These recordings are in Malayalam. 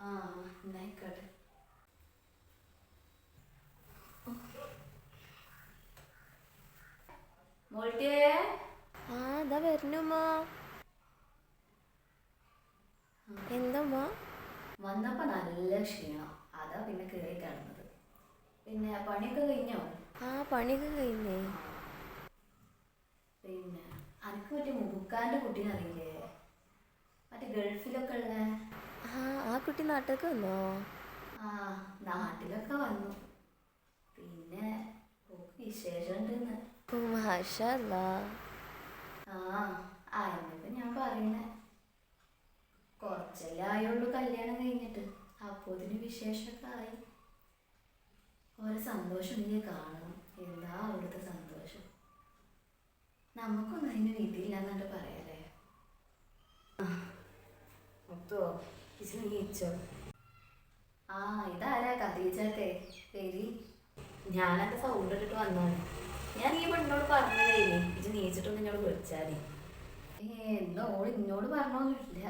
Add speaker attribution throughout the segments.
Speaker 1: ആ എന്നായിക്കോട്ടെ മോൾട്ടിയേ?
Speaker 2: ആ ഇതാ വരുന്നുമ്മ എന്തമ്മ
Speaker 1: വന്നപ്പോ നല്ല ക്ഷീണം. അതാ പിന്നെ കയറി കാണുന്നത് പിന്നെ പണിയൊക്കെ കഴിഞ്ഞോ?
Speaker 2: ആ പണിയൊക്കെ കഴിഞ്ഞേ.
Speaker 1: പിന്നെ അനക്ക് മറ്റേ മുബുക്കാന്റെ കുട്ടീനെ അറിയില്ലേ? മറ്റേ ഗൾഫിലൊക്കെ ഉള്ള?
Speaker 2: ആ ആ കുട്ടി നാട്ടിലേക്ക് വന്നോ?
Speaker 1: ആ നാട്ടിലൊക്കെ വന്നു. പിന്നെ ഓക്ക് വിശേഷം ഉണ്ടെന്ന്
Speaker 2: ഓ മാഷല്ല.
Speaker 1: ആ അതിനൊക്കെ ഞാൻ പറയുന്നേ കുറച്ചല്ലേ ആയുള്ളൂ കല്യാണം കഴിഞ്ഞിട്ട്. അപ്പോ ഇതിന് വിശേഷമൊക്കെ ആയി ഓരോ സന്തോഷം ഇനി കാണണം. എന്താ അവിടുത്തെ സന്തോഷം? നമുക്കൊന്നും അതിന് വിധിയില്ലാന്നുണ്ട് പറയാലേ മുത്തോ നീച്ചോ ആ ഇതാരാ കഥീച്ചത്തെ ശരി ഞാനത് സൗണ്ട് ഇട്ടിട്ട് വന്നാണ് ഞാൻ ഈ പെണ്ണോട് പറഞ്ഞതേ ഇജ് നീച്ചിട്ടൊന്ന് എന്നോട് വിളിച്ചാൽ എന്തോ ഓൾ ഇന്നോട് പറഞ്ഞൊന്നുമില്ല.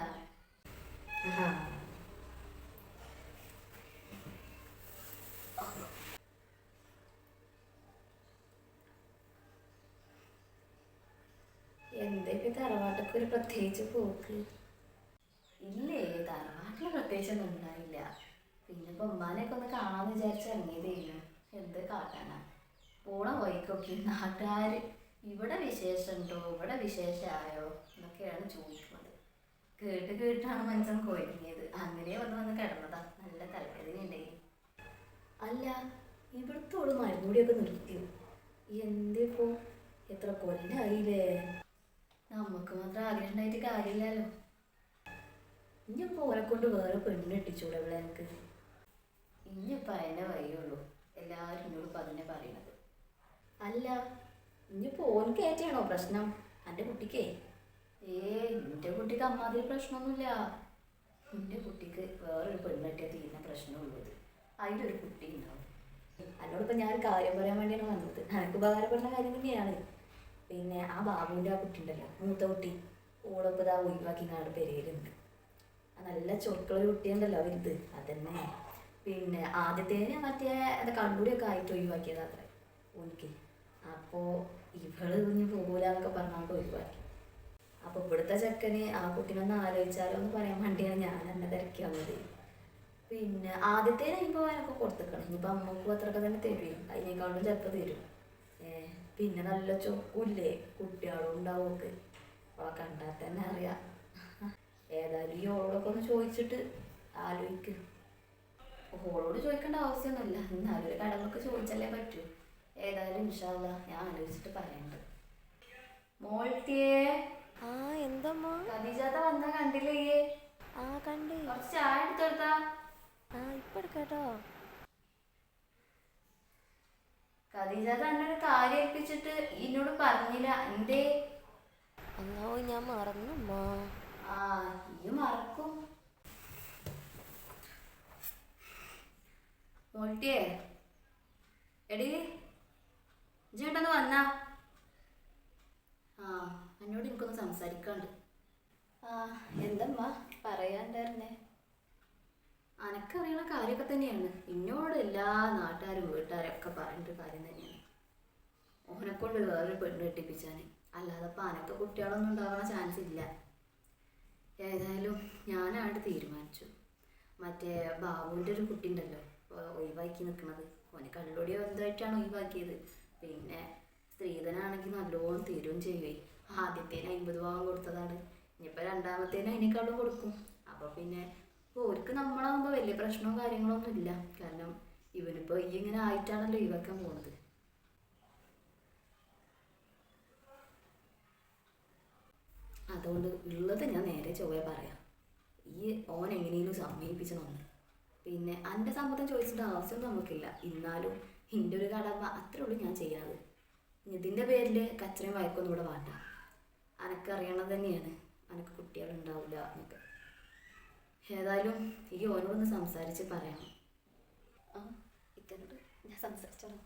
Speaker 1: എന്തൊക്കെ തറവാട്ടൊക്കെ ഒരു പ്രത്യേകിച്ച് പോക്ക്? ഇല്ലേ തറവാട്ടിൽ പ്രത്യേകിച്ചൊന്നും ഉണ്ടായില്ല പിന്നെ ഇപ്പൊ ഉമ്മാനെയൊക്കെ ഒന്ന് കാണാന്ന് വിചാരിച്ച് ഇറങ്ങിയതേനു എന്ത് കാട്ടാനാ. പോണ വഴിക്കൊക്കെ നാട്ടുകാർ ഇവിടെ വിശേഷം ഉണ്ടോ ഇവിടെ വിശേഷമായോ? എന്നൊക്കെയാണ് ചോദിക്കുന്നത്. കേട്ട് കേട്ടാണ് മനുഷ്യൻ കൊഴിഞ്ഞത്. അങ്ങനെ വന്ന് വന്ന് കിടന്നതാ. നല്ല തലവേദന അല്ല അല്ല ഓൾ മരുന്നുകൂടിയൊക്കെ നിർത്തിയോ എന്തിപ്പോ? എത്ര കൊല്ലായില്ലേ? നമുക്ക് മാത്രം ആഗ്രഹം കാര്യമില്ലല്ലോ. ഇനിയിപ്പോ ഓരെ കൊണ്ട് വേറെ പെണ്ണ് ഇട്ടിച്ചൂടെ ഇവിടെ എനിക്ക് ഇനിയിപ്പോ അതിനെ വഴിയുള്ളൂ. എല്ലാവരും എന്നോട് ഇപ്പൊ അതിനെ പറയണത്. അല്ല ഇനിയിപ്പോ ഓൻക്ക് ഏറ്റാണോ പ്രശ്നം? എന്റെ കുട്ടിക്കേ? ഏ എന്റെ കുട്ടിക്ക് അമ്മാതിരി പ്രശ്നമൊന്നുമില്ല. എന്റെ കുട്ടിക്ക് വേറൊരു പെണ്ണ് കെട്ടിയാൽ തീരുന്ന പ്രശ്നമുള്ളത് അതിലൊരു കുട്ടി ഉണ്ടാവും. എന്നോടിപ്പോൾ ഞാൻ കാര്യം പറയാൻ വേണ്ടിയാണ് വന്നത്. എനിക്ക് ഉപകാരപ്പെടുന്ന കാര്യം തന്നെയാണ്. പിന്നെ ആ ബാബുവിന്റെ ആ കുട്ടി ഉണ്ടല്ലോ മൂത്ത കുട്ടി. ഓളൊപ്പം ഇതാ ഒഴിവാക്കി നാട് പെരയിലുണ്ട് നല്ല ചൊറുക്കുള്ള കുട്ടിയുണ്ടല്ലോ വലുത്. അതന്നെ. പിന്നെ ആദ്യത്തേന് മറ്റേ എന്താ കണ്ണൂരിയൊക്കെ ആയിട്ട് ഒഴിവാക്കിയത് അത്ര. ഓനിക്ക്. അപ്പോൾ ഇവൾ ഇനി പോകൂല എന്നൊക്കെ പറഞ്ഞുകൊണ്ട് ഒഴിവാക്കി. അപ്പോൾ ഇവിടുത്തെ ചെക്കന് ആ കുട്ടീനൊന്ന് ആലോചിച്ചാലോ എന്ന് പറയാൻ വേണ്ടിയാണ് ഞാൻ എന്നെ തിരക്കി വന്നത്. പിന്നെ ആദ്യത്തേന് ഇപ്പോൾ അതിനൊക്കെ കൊടുത്തേക്കണം. ഇനിയിപ്പോൾ അമ്മക്കും അത്രയൊക്കെ തന്നെ തരും. അതിനേക്കാളും ചിലപ്പോൾ തരും. പിന്നെ നല്ല ചൊക്കൂല്ലേ കുട്ടികളും ഉണ്ടാവും ഒക്കെ. അവളെ കണ്ടാൽ തന്നെ അറിയാം. ഏതായാലും ഈ ഓളോടൊക്കെ ഒന്ന് ചോദിച്ചിട്ട് ആലോചിക്ക് ഓളോട് ചോദിക്കേണ്ട ആവശ്യമൊന്നുമില്ല. എന്നാലും ഒരു കടകളൊക്കെ ചോദിച്ചാലേ പറ്റൂ. ഏതായാലും ഇൻഷാല്ല ഞാൻ ആലോചിച്ചിട്ട് പറയണ്ട്. മോൾട്ടിയേ.
Speaker 2: ആ എന്തോ
Speaker 1: കദീജാത്ത വന്ന കണ്ടില്ലേ?
Speaker 2: ആ കണ്ടേ.
Speaker 1: കുറച്ച് ചായ എടുത്തെടുത്താ.
Speaker 2: ആ ഇപ്പൊ എടുക്കാട്ടോ.
Speaker 1: കദീജാത്ത എന്നൊരു കാര്യം ഏൽപ്പിച്ചിട്ട് എന്നോട് പറഞ്ഞില്ല. എന്തേ?
Speaker 2: അന്നാവോ ഞാൻ മറന്നമ്മ
Speaker 1: ആ ഈ മറക്കും. മോൾട്ടിയേ എടി ഇജ്ജേട്ടൊന്ന് വന്നാ. ആ എന്നോട് എനിക്കൊന്ന് സംസാരിക്കാണ്ട്. ആ എന്തമ്മാ പറയാണ്ടായിരുന്നേ? അനക്കറിയണ കാര്യമൊക്കെ തന്നെയാണ്. എന്നോട് എല്ലാ നാട്ടുകാരും വീട്ടുകാരും ഒക്കെ പറഞ്ഞിട്ട് കാര്യം തന്നെയാണ്. ഓനെക്കൊണ്ട് കൊണ്ട് വേറൊരു പെണ്ണ് കെട്ടിപ്പിച്ചാന്. അല്ലാതെ അപ്പം അനക്ക് കുട്ടികളൊന്നും ഉണ്ടാവാൻ ചാൻസ് ഇല്ല. ഏതായാലും ഞാനാണ് തീരുമാനിച്ചു. മറ്റേ ബാബുവിന്റെ ഒരു കുട്ടി ഉണ്ടല്ലോ ഒഴിവാക്കി നിൽക്കുന്നത് ഓന് കള്ളോടി എന്തായിട്ടാണ് ഒഴിവാക്കിയത്. പിന്നെ സ്ത്രീധനാണെങ്കിൽ നല്ലോണം തീരുകയും ചെയ്യുകയും ആദ്യത്തേന് അമ്പത് ഭാവം കൊടുത്തതാണ്. ഇനിയിപ്പോൾ രണ്ടാമത്തേന് അതിനേക്കാളും കൊടുക്കും. അപ്പോൾ പിന്നെ ഓർക്ക് നമ്മളാകുമ്പോൾ വലിയ പ്രശ്നവും കാര്യങ്ങളൊന്നും ഇല്ല. കാരണം ഇവനിപ്പോൾ ഈ ഇങ്ങനെ ആയിട്ടാണല്ലോ ഒഴിവാക്കാൻ പോണത്. അതുകൊണ്ട് ഉള്ളത് ഞാൻ നേരെ ചൊവ്വേ പറയാം.
Speaker 3: ഈ ഓൻ എങ്ങനെയും സമ്മതിപ്പിച്ചണമെന്ന് പിന്നെ എന്റെ സമ്മതം ചോദിച്ചിട്ട് ആവശ്യം നമുക്കില്ല. എന്നാലും എന്റെ ഒരു കടമ അത്രേ ഉള്ളൂ ഞാൻ ചെയ്യാറ്. ഇതിന്റെ പേരിൽ കച്ചറയും വഴക്കൊന്നും ഇവിടെ വേണ്ട. അനക്കറിയണത് തന്നെയാണ്. അനക്ക് കുട്ടികളുണ്ടാവില്ല എന്നൊക്കെ. ഏതായാലും ഈ ഓനോടൊന്ന് സംസാരിച്ച് പറയണം. ആ ഇക്കനോട് ഞാൻ സംസാരിച്ചോളാം.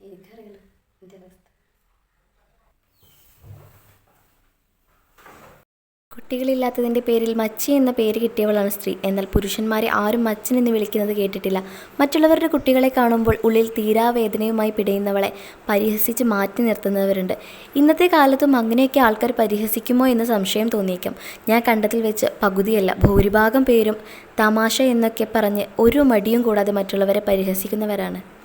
Speaker 3: എനിക്കറിയണം എന്റെ അവസ്ഥ.
Speaker 1: കുട്ടികളില്ലാത്തതിന്റെ പേരിൽ മച്ചി എന്ന പേര് കിട്ടിയവളാണ് സ്ത്രീ. എന്നാൽ പുരുഷന്മാരെ ആരും മച്ചൻ എന്ന് വിളിക്കുന്നത് കേട്ടിട്ടില്ല. മറ്റുള്ളവരുടെ കുട്ടികളെ കാണുമ്പോൾ ഉള്ളിൽ തീരാവേദനയുമായി പിടയുന്നവളെ പരിഹസിച്ച് മാറ്റി നിർത്തുന്നവരുണ്ട്. ഇന്നത്തെ കാലത്തും അങ്ങനെയൊക്കെ ആൾക്കാർ പരിഹസിക്കുമോ എന്ന് സംശയം തോന്നിയേക്കാം. ഞാൻ കണ്ടതിൽ വെച്ച് പകുതിയല്ല ഭൂരിഭാഗം പേരും തമാശ എന്നൊക്കെ പറഞ്ഞ് ഒരു മടിയും കൂടാതെ മറ്റുള്ളവരെ പരിഹസിക്കുന്നവരാണ്.